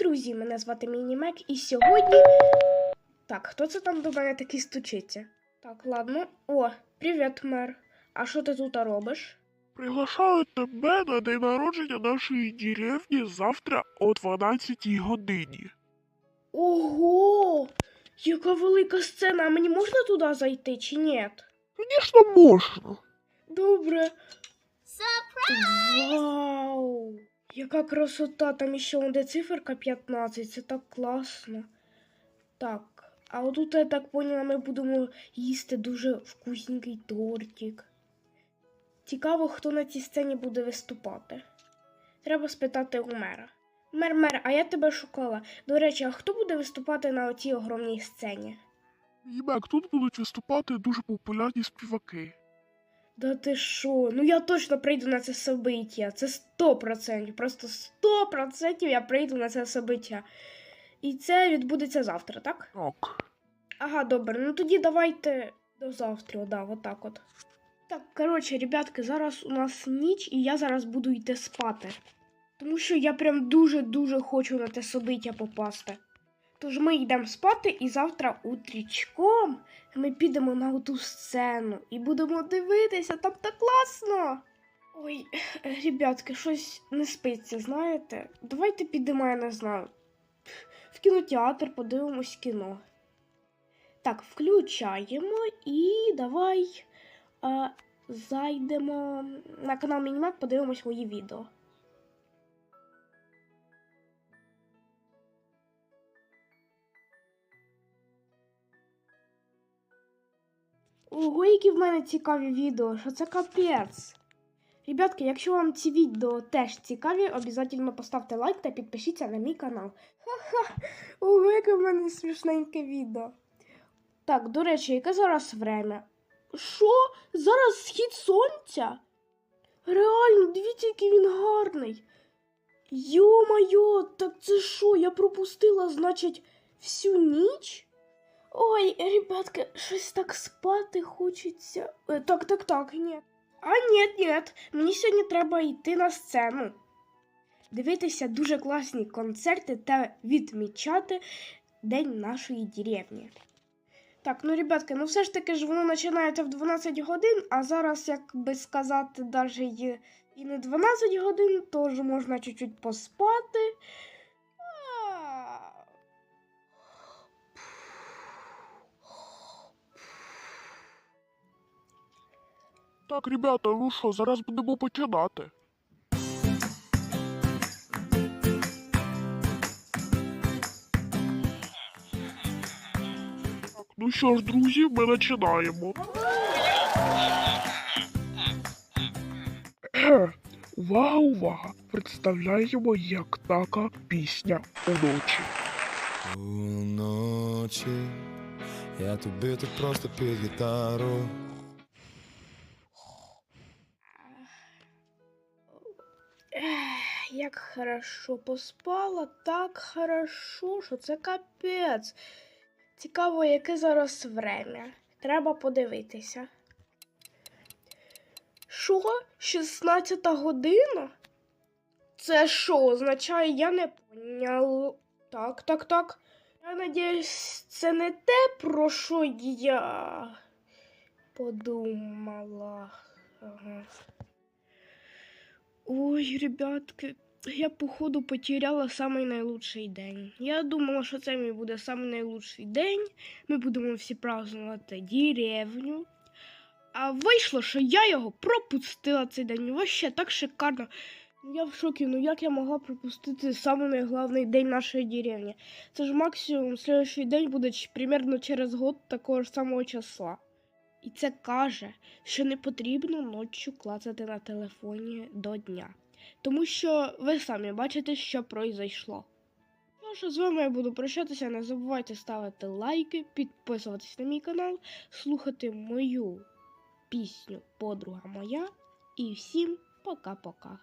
друзі! Мене звати Мінімек, і сьогодні. Так, хто це там до мене такий стучиться? Так, ладно. О, привіт, мер. А що ти тут робиш? Приглашаю тебе на день народження нашої деревні завтра о 12 годині. Ого! Яка велика сцена, а мені можна туди зайти чи ні? Звісно, можна. Добре. Вау! Яка красота! Там іще онде циферка 15, це так класно. Так, а отут, я так поняла, ми будемо їсти дуже вкусненький тортик. Цікаво, хто на цій сцені буде виступати. Треба спитати у мера. Мер, мер, а я тебе шукала. До речі, а хто буде виступати на оцій огромній сцені? Їбек, тут будуть виступати дуже популярні співаки. Да ти що? Ну я точно прийду на це собиття. Це сто процентів. Просто сто процентів я прийду на це собиття. І це відбудеться завтра, так? Так. Ага, добре. Ну тоді давайте до завтра, да, отак от. Так, коротше, ребятки, зараз у нас ніч, і я зараз буду йти спати. Тому що я прям дуже-дуже хочу на те собиття попасти. Тож ми йдемо спати, і завтра утрічком ми підемо на ту сцену і будемо дивитися, там так класно. Ой, ребятки, щось не спиться, знаєте? Давайте підемо, я не знаю. В кінотеатр подивимось кіно. Так, включаємо і давай а, зайдемо на канал Мінімак, подивимось мої відео. Ого, які в мене цікаві відео, що це капець. Ребятки, якщо вам ці відео теж цікаві, обов'язково поставте лайк та підпишіться на мій канал. Ха-ха! Ого, яке в мене смішненьке відео. Так, до речі, яке зараз время? Що? Зараз схід сонця? Реально, дивіться, який він гарний. Йо-майо, так це що? Я пропустила, значить, всю ніч? Ой, ребятки, щось так спати хочеться. Е, Так, так, так, ні. А ні, ні, мені сьогодні треба йти на сцену. Дивитися дуже класні концерти та відмічати День нашої деревні. Так, ну, ребятки, ну все ж таки ж воно починається в 12 годин, а зараз, як би сказати, навіть і, не 12 годин, теж можна чуть-чуть поспати. Так, ребята, ну що, зараз будемо починати. Так, ну що ж, друзі, ми починаємо. Увага, увага! Представляємо, як така пісня уночі. Уночі я тобі тут просто під гітару. Ех, як хорошо поспала, так хорошо, що це капець. Цікаво, яке зараз время. Треба подивитися. Що? 16 година? Це що означає, я не поняла. Так, так, так. Я надіюсь, це не те, про що я подумала. Ага. Ой, ребятки, я походу потеряла самий найлучший день. Я думала, що це мій буде самий найлучший день. Ми будемо всі празднувати деревню. А вийшло, що я його пропустила цей день. Вообще так шикарно. Я в шокі, ну як я могла пропустити самий найглавний день нашої деревні? Це ж максимум следующий день буде примерно через год такого ж самого числа. І це каже, що не потрібно ночі клацати на телефоні до дня. Тому що ви самі бачите, що произойшло. Ну що з вами я буду прощатися. Не забувайте ставити лайки, підписуватись на мій канал, слухати мою пісню Подруга моя. І всім пока-пока.